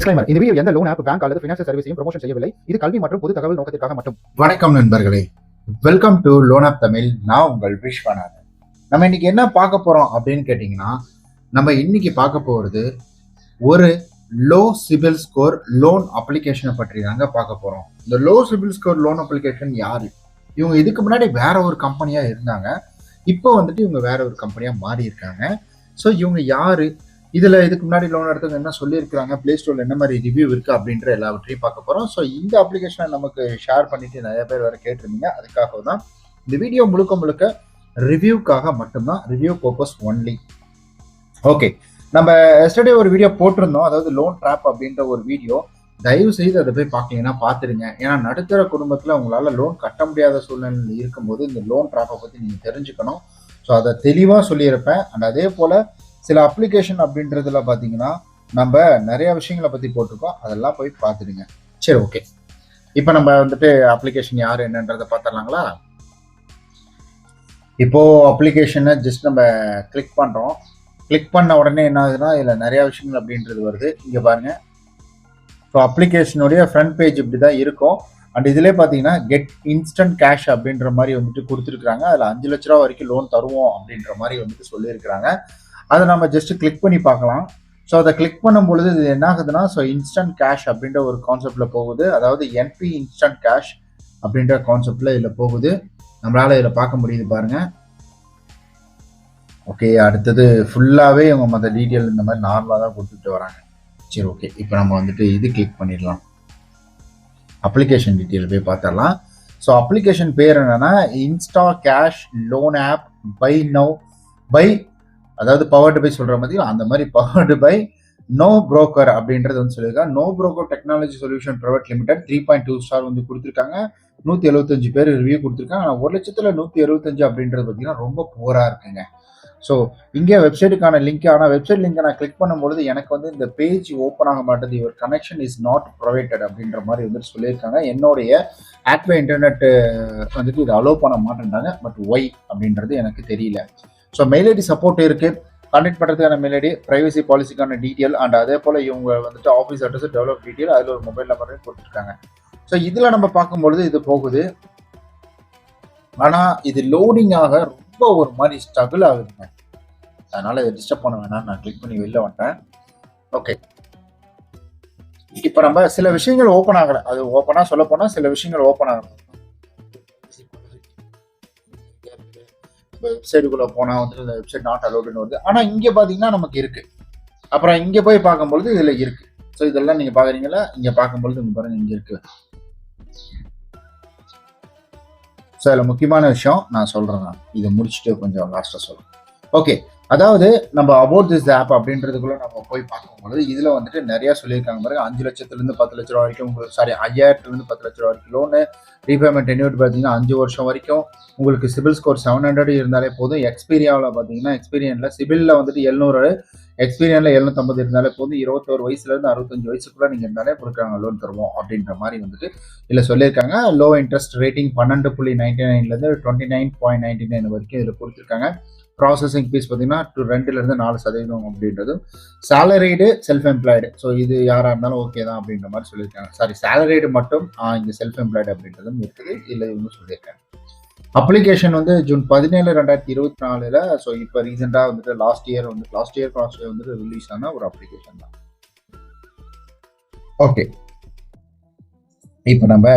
Disclaimer இந்த video எந்த loan app bank அல்லது ஃபினான்ஷியல் சர்வீஸையும் ப்ரொமோஷன் செய்யவில்லை. இது கல்வி மற்றும் பொது தகவல் நோக்கத்திற்காக மட்டும். வணக்கம் நண்பர்களே. Welcome to loan app Tamil நான் உங்கள் விஸ்வநாதன். நம்ம இன்னைக்கு என்ன பார்க்க போறோம் அப்படின்னு கேட்டிங்கன்னா நம்ம இன்னைக்கு பார்க்க போகிறது ஒரு லோ சிபில் ஸ்கோர் லோன் அப்ளிகேஷனை பற்றி தாங்க பார்க்க போறோம். இந்த low CIBIL score loan application யார்? இவங்க இதுக்கு முன்னாடி வேற ஒரு கம்பெனியா இருந்தாங்க. இப்போ வந்துட்டு இவங்க வேற ஒரு கம்பெனியா மாறி இருக்காங்க ஸோ இவங்க யாரு? இதில் இதுக்கு முன்னாடி லோன் எடுத்தவங்க என்ன சொல்லியிருக்காங்க பிளே ஸ்டோரில் என்ன மாதிரி ரிவ்யூ இருக்குது அப்படின்ற எல்லாவற்றையும் பார்க்க போகிறோம் ஸோ இந்த அப்ளிகேஷனை நமக்கு ஷேர் பண்ணிட்டு நிறைய பேர் வேறு கேட்டிருந்தீங்க. அதுக்காக தான் இந்த வீடியோ முழுக்க முழுக்க ரிவ்யூக்காக மட்டும்தான் ரிவ்யூ பர்பஸ் ஒன்லி ஓகே நம்ம எஸ்டர்டே ஒரு வீடியோ போட்டிருந்தோம். அதாவது லோன் ட்ராப் அப்படின்ற ஒரு வீடியோ தயவு செய்து அதை போய் பார்க்கலீங்கன்னா பார்த்துருங்க ஏன்னா நடுத்தர குடும்பத்தில் உங்களால் லோன் கட்ட முடியாத சூழ்நிலையில் இருக்கும்போது இந்த லோன் ட்ராப்பை பற்றி நீங்கள் தெரிஞ்சுக்கணும். ஸோ அதை தெளிவாக சொல்லியிருப்பேன். அண்ட் அதே போல் சில அப்ளிகேஷன் அப்படின்றதுல பார்த்தீங்கன்னா நம்ம நிறைய விஷயங்களை பற்றி போட்டிருக்கோம். அதெல்லாம் போய் பார்த்துடுங்க. சரி ஓகே இப்போ நம்ம வந்துட்டு அப்ளிகேஷன் யார் என்னன்றதை பார்த்துடலாங்களா? இப்போ அப்ளிகேஷனை ஜஸ்ட் நம்ம கிளிக் பண்ணுறோம் கிளிக் பண்ண உடனே என்ன ஆகுதுன்னா இதில் நிறைய விஷயங்கள் அப்படின்றது வருது. இங்கே பாருங்க. ஸோ அப்ளிகேஷனுடைய ஃப்ரண்ட் பேஜ் இப்படி தான் இருக்கும். அண்ட் இதிலே பார்த்தீங்கன்னா கெட் இன்ஸ்டன்ட் கேஷ் அப்படின்ற மாதிரி வந்துட்டு கொடுத்துருக்குறாங்க. அதில் அஞ்சு லட்ச ரூபா வரைக்கும் லோன் தருவோம் அப்படின்ற மாதிரி வந்துட்டு சொல்லியிருக்கிறாங்க. அதை நம்ம ஜஸ்ட் கிளிக் பண்ணி பார்க்கலாம். ஸோ அதை கிளிக் பண்ணும் பொழுது இது என்ன ஆகுதுன்னா ஸோ இன்ஸ்டன்ட் கேஷ் அப்படின்ற ஒரு கான்செப்டில் போகுது. அதாவது என்பி இன்ஸ்டன்ட் கேஷ் அப்படின்ற கான்செப்டில் இதில் போகுது. நம்மளால் இதில் பார்க்க முடியுது பாருங்க. ஓகே அடுத்தது ஃபுல்லாகவே இவங்க மற்ற டீட்டெயில் இந்த மாதிரி நார்மலாக தான் கொடுத்துட்டு வராங்க. சரி ஓகே இப்போ நம்ம வந்துட்டு இது கிளிக் பண்ணிடலாம். அப்ளிகேஷன் டீட்டெயில் போய் பார்த்துடலாம். ஸோ அப்ளிகேஷன் பேர் என்னென்னா insta cash loan app by now by அதாவது பவர்டு பை சொல்ற மாதிரி அந்த மாதிரி பவர்டு பை நோ புரோக்கர் அப்படின்றது வந்து சொல்லியிருக்காங்க. No broker technology solution private limited three point two star வந்து கொடுத்துருக்காங்க. நூற்றி எழுபத்தஞ்சு பேர் ரிவ்யூ கொடுத்துருக்காங்க. ஆனால் ஒரு லட்சத்தில் நூற்றி எழுபத்தஞ்சு அப்படின்றது பார்த்தீங்கன்னா ரொம்ப புவராக இருக்குங்க. ஸோ இங்கே வெப்சைட்டுக்கான லிங்க் ஆனால் வெப்சைட் லிங்கை நான் கிளிக் பண்ணும்பொழுது எனக்கு வந்து இந்த பேஜ் ஓப்பன் ஆக மாட்டேது your connection is not provided அப்படின்ற மாதிரி வந்துட்டு சொல்லியிருக்காங்க. என்னுடைய ஆக்வே இன்டர்நெட் வந்துட்டு இதை அலோவ் பண்ண மாட்டேன்றாங்க. பட் ஒய் அப்படின்றது எனக்கு தெரியல. ஸோ மெயில் ஐடி சப்போர்ட் இருக்குது கான்டெக்ட் பண்ணுறதுக்கான மெயில் ஐடி ப்ரைவசி பாலிசிக்கான டீட்டெயில் அண்ட் அதே போல் இவங்க வந்துட்டு ஆஃபீஸ் அட்ரஸ் டெவலப் டீட்டெயில் அதில் ஒரு மொபைல் நம்பரையும் கொடுத்துருக்காங்க. ஸோ இதில் நம்ம பார்க்கும்பொழுது இது போகுது. ஆனால் இது லோடிங் ஆக ரொம்ப ஒரு மாதிரி ஸ்ட்ரகிள் ஆகுதுங்க. அதனால் இதை டிஸ்டர்ப் பண்ண வேணாம் நான் கிளிக் பண்ணி வெளில வந்துட்டேன். ஓகே இப்போ நம்ம சில விஷயங்கள் ஓப்பன் ஆகலை. அது ஓப்பனாக சொல்ல போனால் சில விஷயங்கள் ஓப்பன் ஆகலை. வெப்சைட்டுக்குள்ளே போனால் வந்து இந்த வெப்சைட் நாட் அலோடுன்னு வருது. ஆனால் இங்கே பார்த்தீங்கன்னா நமக்கு இருக்கு. அப்புறம் இங்கே போய் பார்க்கும்பொழுது இதில் இருக்கு. ஸோ இதெல்லாம் நீங்கள் பார்க்குறீங்களா இங்கே பார்க்கும்பொழுது இங்கே பாருங்கள் இங்கே இருக்கு. ஸோ அதில் முக்கியமான விஷயம் நான் சொல்கிறேன் நான். இதை முடிச்சுட்டு கொஞ்சம் லாஸ்ட்டாக சொல்கிறேன் ஓகே அதாவது நம்ம அபோட் திஸ் ஆப் அப்படின்றதுக்குள்ள நம்ம போய் பார்க்கும்பொழுது இதில் வந்துட்டு நிறையா சொல்லியிருக்காங்க பாருங்க. அஞ்சு லட்சத்துலேருந்து பத்து லட்ச ரூபா வரைக்கும் உங்களுக்கு சாரி ஐயாயிரத்துலேருந்து பத்து லட்ச ரூபா வரைக்கும் லோனு ரீபேமெண்ட் டென்யூட் பார்த்தீங்கன்னா அஞ்சு வருஷம் வரைக்கும் உங்களுக்கு சிபில் ஸ்கோர் செவன் ஹண்ட்ரட் இருந்தாலே போதும். எக்ஸ்பீரியாவில் பார்த்தீங்கன்னா எக்ஸ்பீரியனில் சிபிலில் வந்துட்டு எழுநூறு எக்ஸ்பீரியனில் எழுநூத்தம்பது இருந்தாலே போதும். இருபத்தோரு வயசுலேருந்து அறுபத்தஞ்சு வயசுக்குள்ளே நீங்கள் இருந்தாலே கொடுக்குறாங்க லோன் தருவோம் அப்படின்ற மாதிரி வந்துட்டு இல்லை சொல்லியிருக்காங்க. லோ இன்ட்ரெஸ்ட் ரேட்டிங் பன்னெண்டு புள்ளி ninety நைன்லேருந்து twenty nine point ninety nine வரைக்கும் இதில் கொடுத்துருக்காங்க. ப்ராசஸிங் ஃபீஸ் பார்த்தீங்கன்னா டூ ரெண்டுலேருந்து நாலு சதவீதம் அப்படின்றது. சேலரிடு செல்ஃப் எம்ப்ளாய்டு ஸோ இது யாராக இருந்தாலும் ஓகே தான் அப்படின்ற மாதிரி சொல்லியிருக்காங்க. சாரி சேலரிடு மட்டும் இங்கே செல்ஃப் எம்ப்ளாய்டு அப்படின்றதும் இருக்குது. இல்லை இவங்க சொல்லியிருக்காங்க. அப்ளிகேஷன் வந்து ஜூன் பதினேழு ரெண்டாயிரத்தி இருபத்தி நாலுல ஸோ இப்போ ரீசெண்டாக வந்துட்டு லாஸ்ட் இயர் வந்து லாஸ்ட் இயர் லாஸ்ட் இயர் வந்துட்டு ரிலீஸ் ஆன ஒரு அப்ளிகேஷன் தான். ஓகே இப்போ நம்ம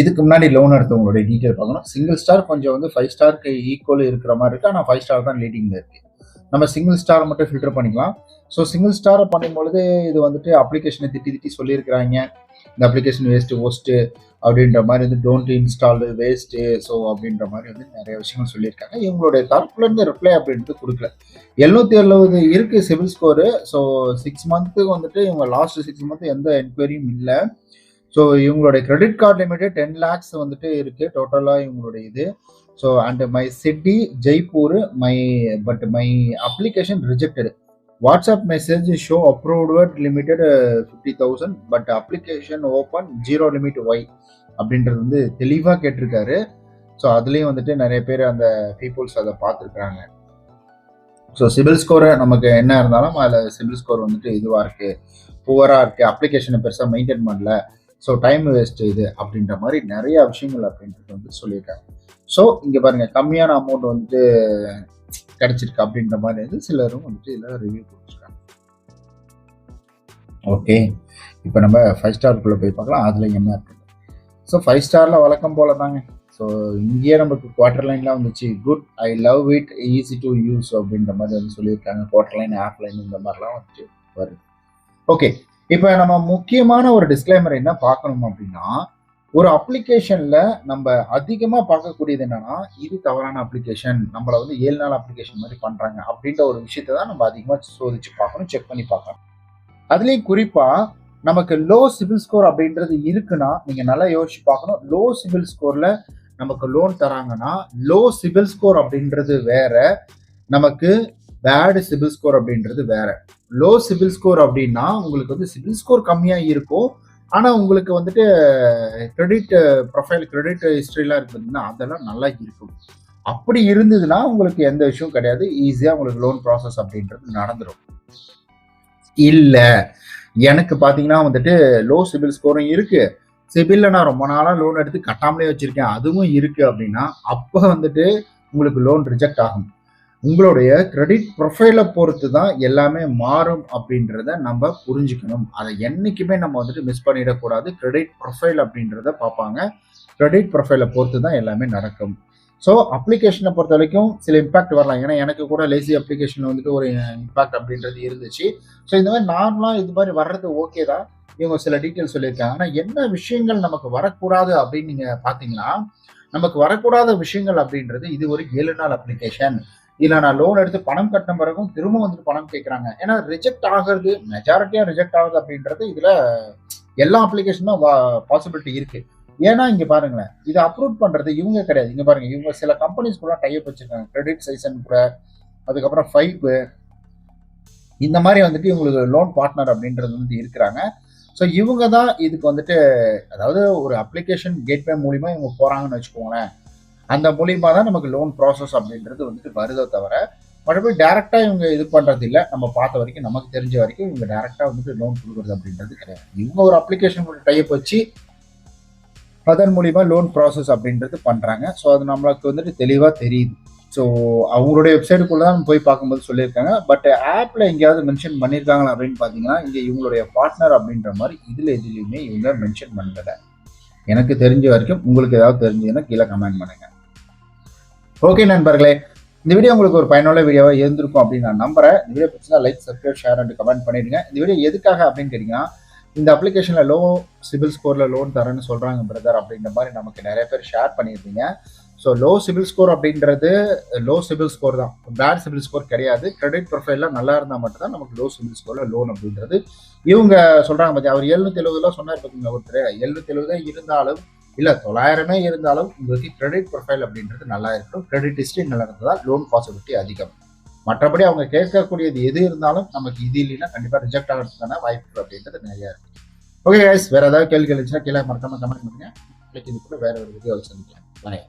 இதுக்கு முன்னாடி லோன் எடுத்தவங்களுடைய டீட்டெயில் பார்க்கணும். சிங்கிள் ஸ்டார் கொஞ்சம் வந்து ஃபைவ் ஸ்டாருக்கு ஈக்குவல் இருக்கிற மாதிரி இருக்கு. ஆனால் ஃபைவ் ஸ்டார் தான் லீடிங்கில் இருக்கு. நம்ம சிங்கிள் ஸ்டார் மட்டும் ஃபில்டர் பண்ணிக்கலாம். ஸோ சிங்கிள் ஸ்டாரை பண்ணும்பொழுது இது வந்துட்டு அப்ளிகேஷனை திட்டி திட்டி சொல்லியிருக்கிறாங்க. இந்த அப்ளிகேஷன் வேஸ்ட்டு ஒஸ்ட்டு அப்படின்ற மாதிரி வந்து டோன்ட் இன்ஸ்டால் வேஸ்ட்டு ஸோ அப்படின்ற மாதிரி வந்து நிறைய விஷயங்கள் சொல்லியிருக்காங்க. இவங்களுடைய தரப்புலேருந்து ரிப்ளை அப்படின்ட்டு கொடுக்கல. எழுநூத்தி எழுபது இருக்குது சிவில் ஸ்கோரு ஸோ சிக்ஸ் மந்த்துக்கு வந்துட்டு இவங்க லாஸ்ட் சிக்ஸ் மந்த்து எந்த என்கொயரியும் இல்லை. ஸோ இவங்களுடைய credit card limit ten lakhs வந்துட்டு இருக்கு. டோட்டலாக இவங்களுடைய இது. So and my city Jaipur my but my application rejected WhatsApp message show approved limited fifty thousand but application open zero limit why அப்படின்றது வந்து தெளிவாக கேட்டிருக்காரு. ஸோ அதுலேயும் வந்துட்டு நிறைய பேர் அந்த பீப்புள்ஸ் அதை பார்த்துருக்குறாங்க. ஸோ சிபில் ஸ்கோரை நமக்கு என்ன இருந்தாலும் அதில் சிபில் ஸ்கோர் வந்துட்டு இதுவாக இருக்குது புவராக இருக்குது அப்ளிகேஷனை பெருசாக மெயின்டைன் பண்ணல. ஸோ டைம் வேஸ்ட் இது அப்படின்ற மாதிரி நிறைய விஷயங்கள் அப்படின்றது வந்து சொல்லியிருக்காங்க. ஸோ இங்கே பாருங்க கம்மியான அமௌண்ட் வந்து கிடைச்சிருக்கு அப்படின்ற மாதிரி வந்து சிலரும் வந்துட்டு இதில் ரிவ்யூ கொடுத்துருக்காங்க ஓகே இப்போ நம்ம ஃபைவ் ஸ்டாருக்குள்ளே போய் பார்க்கலாம். அதில் என்ன இருக்குது ஸோ ஃபைவ் ஸ்டாரில் வழக்கம் போல தாங்க. ஸோ இங்கேயே நமக்கு குவார்டர் லைன்லாம் வந்துச்சு. Good I love it easy to use அப்படின்ற மாதிரி வந்து சொல்லியிருக்காங்க. குவார்டர் லைன் ஆஃப் லைன் இந்த மாதிரிலாம் வந்துட்டு வருது. ஓகே இப்போ நம்ம முக்கியமான ஒரு டிஸ்க்ளைமர் என்ன பார்க்கணும் அப்படின்னா ஒரு அப்ளிகேஷன்ல நம்ம அதிகமா பார்க்கக்கூடியது என்னன்னா இது தவறான அப்ளிகேஷன் நம்மள வந்து ஏழு நாள் அப்ளிகேஷன் மாதிரி பண்றாங்க அப்படின்ற ஒரு விஷயத்தை தான் நம்ம அதிகமா சோதிச்சு பார்க்கணும் செக் பண்ணி பார்க்கணும். அதுலயும் குறிப்பா நமக்கு லோ சிபில் ஸ்கோர் அப்படின்றது இருக்குன்னா நீங்க நல்லா யோசிச்சு பார்க்கணும். லோ சிபில் ஸ்கோர்ல நமக்கு லோன் தராங்கன்னா லோ சிபில் ஸ்கோர் அப்படின்றது வேற நமக்கு பேடு சிபில் ஸ்கோர் அப்படின்றது வேற. லோ சிபில் ஸ்கோர் அப்படின்னா உங்களுக்கு வந்து சிபில் ஸ்கோர் கம்மியாக இருக்கும். ஆனால் உங்களுக்கு வந்துட்டு கிரெடிட் ப்ரொஃபைல் கிரெடிட் ஹிஸ்ட்ரிலாம் இருக்குதுன்னா அதெல்லாம் நல்லா இருக்கும். அப்படி இருந்ததுன்னா உங்களுக்கு எந்த விஷயம் கிடையாது. ஈஸியாக உங்களுக்கு லோன் ப்ராசஸ் அப்படின்றது நடந்துடும் இல்லை. எனக்கு பார்த்தீங்கன்னா வந்துட்டு லோ சிபில் ஸ்கோரும் இருக்குது சிபில்ல நான் ரொம்ப நாளாக லோன் எடுத்து கட்டாமலே வச்சுருக்கேன். அதுவும் இருக்குது அப்படின்னா அப்போ வந்துட்டு உங்களுக்கு லோன் ரிஜெக்ட் ஆகும். உங்களுடைய கிரெடிட் ப்ரொஃபைலை பொறுத்து தான் எல்லாமே மாறும் அப்படின்றத நம்ம புரிஞ்சுக்கணும். அதை என்றைக்குமே நம்ம வந்துட்டு மிஸ் பண்ணிடக்கூடாது. கிரெடிட் ப்ரொஃபைல் அப்படின்றத பார்ப்பாங்க. கிரெடிட் ப்ரொஃபைலை பொறுத்து தான் எல்லாமே நடக்கும். ஸோ அப்ளிகேஷனை பொறுத்த வரைக்கும் சில இம்பாக்ட் வரலாம். ஏன்னா எனக்கு கூட லேசி அப்ளிகேஷன் வந்துட்டு ஒரு இம்பாக்ட் அப்படின்றது இருந்துச்சு. ஸோ இந்த மாதிரி நார்மலாக இது மாதிரி வர்றது ஓகே தான். இவங்க சில டீட்டெயில் சொல்லியிருக்காங்க. ஆனால் என்ன விஷயங்கள் நமக்கு வரக்கூடாது அப்படின்னு நீங்கள் பார்த்தீங்கன்னா நமக்கு வரக்கூடாத விஷயங்கள் அப்படின்றது இது ஒரு ஏழு நாள் அப்ளிகேஷன் இல்லை நான் லோன் எடுத்து பணம் கட்டின பிறகும் திரும்ப வந்துட்டு பணம் கேட்குறாங்க ஏன்னா ரிஜெக்ட் ஆகிறது மெஜாரிட்டியாக ரிஜெக்ட் ஆகுது அப்படின்றது இதில் எல்லா அப்ளிகேஷனும் பாசிபிலிட்டி இருக்குது ஏன்னா இங்கே பாருங்களேன் இது அப்ரூவ் பண்ணுறது இவங்க கிடையாது. இங்கே பாருங்கள் இவங்க சில கம்பெனிஸ் கூட டைப் வச்சுருக்காங்க. கிரெடிட் சைசன் கூட அதுக்கப்புறம் ஃபைப்பு இந்த மாதிரி வந்துட்டு இவங்களுக்கு லோன் பார்ட்னர் அப்படின்றது வந்து இருக்கிறாங்க. ஸோ இவங்க தான் இதுக்கு வந்துட்டு அதாவது ஒரு அப்ளிகேஷன் கேட்வே மூலிமா இவங்க போகிறாங்கன்னு வச்சுக்கோங்களேன். அந்த மூலியமா தான் நமக்கு லோன் ப்ராசஸ் அப்படின்றது வந்துட்டு வருதோ தவிர மற்றபடி டேரெக்டாக இவங்க இது பண்ணுறது இல்லை. நம்ம பார்த்த வரைக்கும் நமக்கு தெரிஞ்ச வரைக்கும் இவங்க டேரெக்டாக வந்துட்டு லோன் கொடுக்குறது அப்படின்றது கிடையாது. இவங்க ஒரு அப்ளிகேஷன் கூட டைப் வச்சு அதன் மூலிமா லோன் ப்ராசஸ் அப்படின்றது பண்ணுறாங்க ஸோ அது நம்மளுக்கு வந்துட்டு தெளிவாக தெரியுது. ஸோ அவங்களுடைய வெப்சைட்டுக்குள்ளே தான் போய் பார்க்கும்போது சொல்லியிருக்காங்க. பட் ஆப்பில் எங்கேயாவது மென்ஷன் பண்ணியிருக்காங்களா அப்படின்னு பார்த்தீங்கன்னா இங்கே இவங்களுடைய பார்ட்னர் அப்படின்ற மாதிரி இதில் எதுலேயுமே இவங்க மென்ஷன் பண்ணலை. எனக்கு தெரிஞ்ச வரைக்கும் உங்களுக்கு ஏதாவது தெரிஞ்சதுன்னா கீழே கமெண்ட் பண்ணுங்க. ஓகே நண்பர்களே இந்த வீடியோ உங்களுக்கு ஒரு பயனுள்ள வீடியோவாக இருந்திருக்கும் அப்படின்னு நான் நம்புறேன். இந்த வீடியோ பிடிச்சா like subscribe share and comment பண்ணிடுங்க. இந்த வீடியோ எதுக்காக அப்படின்னு கேட்டிங்கன்னா இந்த அப்ளிகேஷனில் லோ சிபில் ஸ்கோரில் லோன் தரேன்னு சொல்கிறாங்க பிரதர் அப்படின்ற மாதிரி நமக்கு நிறைய பேர் ஷேர் பண்ணியிருந்தீங்க ஸோ லோ சிபில் ஸ்கோர் அப்படின்றது லோ சிபில் ஸ்கோர் தான். பேட் சிபில் ஸ்கோர் கிடையாது. கிரெடிட் ப்ரொஃபைல்லாம் நல்லா இருந்தால் மட்டும்தான் நமக்கு லோ சிபில் ஸ்கோரில் லோன் அப்படின்றது. இவங்க சொல்கிறாங்க பார்த்தீங்க அவர் எழுநூத்தி எழுபதுலாம் சொன்னார் பார்த்தீங்களா ஒருத்தர்? எழுநூத்தி எழுபதே இருந்தாலும் இல்லை தொள்ளாயிரமே இருந்தாலும் உங்களுக்கு கிரெடிட் ப்ரொஃபைல் அப்படின்றது நல்லா இருக்கணும். கிரெடிட் ஹிஸ்ட்ரி நல்லா இருந்ததால் லோன் பாசிபிலிட்டி அதிகம். மற்றபடி அவங்க கேட்கக்கூடியது எது இருந்தாலும் நமக்கு இது இல்லைன்னா கண்டிப்பாக ரிஜெக்ட் ஆகிறதுக்கான வாய்ப்பு அப்படின்றது நிறையா இருக்கு. ஓகே கைஸ் வேறு ஏதாவது கேள்வி இருந்துச்சுன்னா கீழே மறக்காம கமெண்ட் பண்ணுங்க. நாளைக்கு இது கூட ஒரு வீடியோவில் சந்திக்கலாம். பாய்